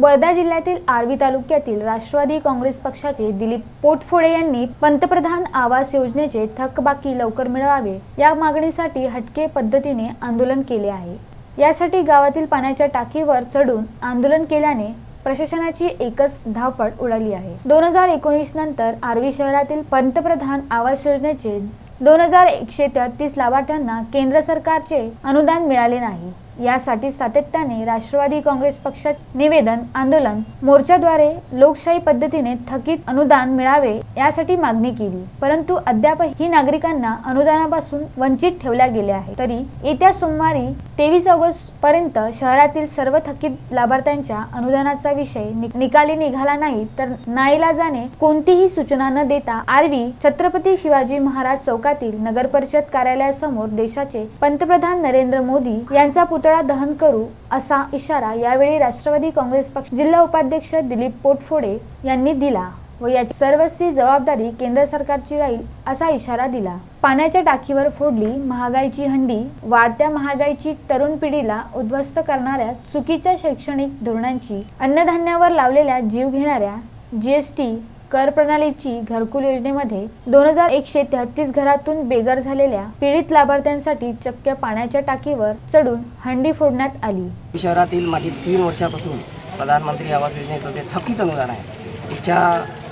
वर्धा जिल्ह्यातील आर्वी तालुक्यातील राष्ट्रवादी काँग्रेस पक्षाचे दिलीप पोटफोडे यांनी पंतप्रधान आवास योजनेचे थकबाकी लवकर मिळवावे या मागणीसाठी हटके पद्धतीने आंदोलन केले आहे. यासाठी गावातील पाण्याच्या टाकीवर चढून आंदोलन केल्याने प्रशासनाची एकच धावपळ उडाली आहे. दोन हजार एकोणीस नंतर आर्वी शहरातील पंतप्रधान आवास योजनेचे दोन हजार एकशे तेहतीस लाभार्थ्यांना केंद्र सरकारचे अनुदान मिळाले नाही. यासाठी सातत्याने राष्ट्रवादी काँग्रेस पक्षात निवेदन आंदोलन मोर्चाद्वारे लोकशाही पद्धतीने थकीत अनुदान मिळावे यासाठी मागणी केली. परंतु अद्याप ही नागरिकांना अनुदानापासून वंचित ठेवल्या गेले आहे तरी येत्या सोमवारी तेवीस ऑगस्ट पर्यंत शहरातील सर्व थकीत लाभार्थ्यांच्या अनुदानाचा विषय निकाली निघाला नाही तर नाईलाजाने कोणतीही सूचना न देता आरवी छत्रपती शिवाजी महाराज चौकातील नगर परिषद कार्यालयासमोर देशाचे पंतप्रधान नरेंद्र मोदी यांचा पुतळा दहन करू असा इशारा यावेळी राष्ट्रवादी काँग्रेस पक्ष जिल्हा उपाध्यक्ष दिलीप पोटफोडे यांनी दिला व याची सर्वस्वी जबाबदारी केंद्र सरकारची राहील असा इशारा दिला. पाण्याच्या टाकीवर फोडली महागाईची हंडी वाढत्या महागाईची तरुण पिढीला उद्ध्वस्त करणाऱ्या चुकीच्या शैक्षणिक धोरणांची अन्नधान्यावर लावलेल्या जीव घेणाऱ्या जीएसटी कर प्रणालीची घरकुल योजनेमध्ये दोन हजार एकशे तेहतीस घरातून बेघर झालेल्या पीडित लाभार्थ्यांसाठी चक्क पाण्याच्या टाकीवर चढून हंडी फोडण्यात आली. शहरातील मागील तीन वर्षापासून प्रधानमंत्री आवास योजनेचं जे थकीत अनुदान आहे ज्या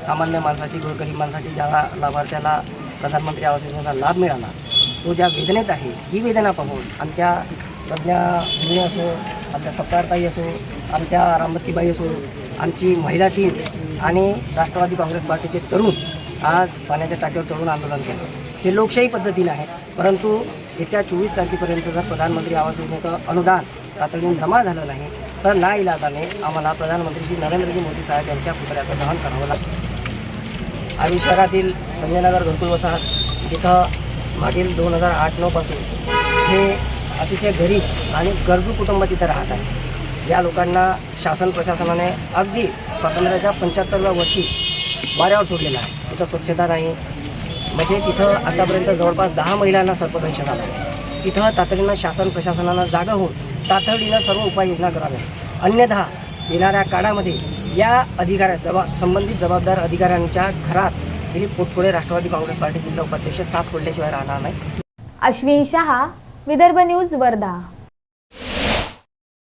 सामान्य माणसाची गोरगरीब माणसाची ज्या लाभार्थ्याला प्रधानमंत्री आवास योजनेचा लाभ मिळाला तो ज्या वेदनेत आहे ही वेदना पाहून आमच्या प्रज्ञा असो आमच्या सत्तारताई असो आमच्या रामबत्तीबाई असो आमची महिला टीम आणि राष्ट्रवादी काँग्रेस पार्टीचे तरुण आज पाण्याच्या टाक्यावर चढून आंदोलन केलं. हे लोकशाही पद्धतीनं आहे. परंतु येत्या चोवीस तारखेपर्यंत जर प्रधानमंत्री आवास योजनेचं अनुदान तातडीने जमा झालं नाही तर ना इलाजाने आम्हाला प्रधानमंत्री श्री नरेंद्रजी मोदी साहेब यांच्या पुतळ्याचं दहन करावं लागतं आम्ही शहरातील संजयनगर घरकुल वसाहत जिथं मागील दोन हजार आठ नऊपासून हे अतिशय गरीब आणि गरजू कुटुंब तिथं राहत आहे. या लोकांना शासन प्रशासनाने अगदी स्वातंत्र्याच्या पंच्याहत्तरव्या वर्षी वाऱ्यावर सोडलेला आहे. तिथं स्वच्छता नाही. म्हणजे तिथं आतापर्यंत जवळपास दहा महिलांना सर्पदंश झाला. आहे तिथं तातडीनं शासन प्रशासनानं जागा होऊन तातडीनं सर्व उपाययोजना कराव्या अन्यथा येणाऱ्या काळामध्ये या अधिकाऱ्या जबा संबंधित जबाबदार अधिकाऱ्यांच्या घरात दिलीप पोटपुळे राष्ट्रवादी काँग्रेस पार्टी जिल्हा उपाध्यक्ष साथ सोडल्याशिवाय राहणार नाही. अश्विन शहा विदर्भ न्यूज वर्धा.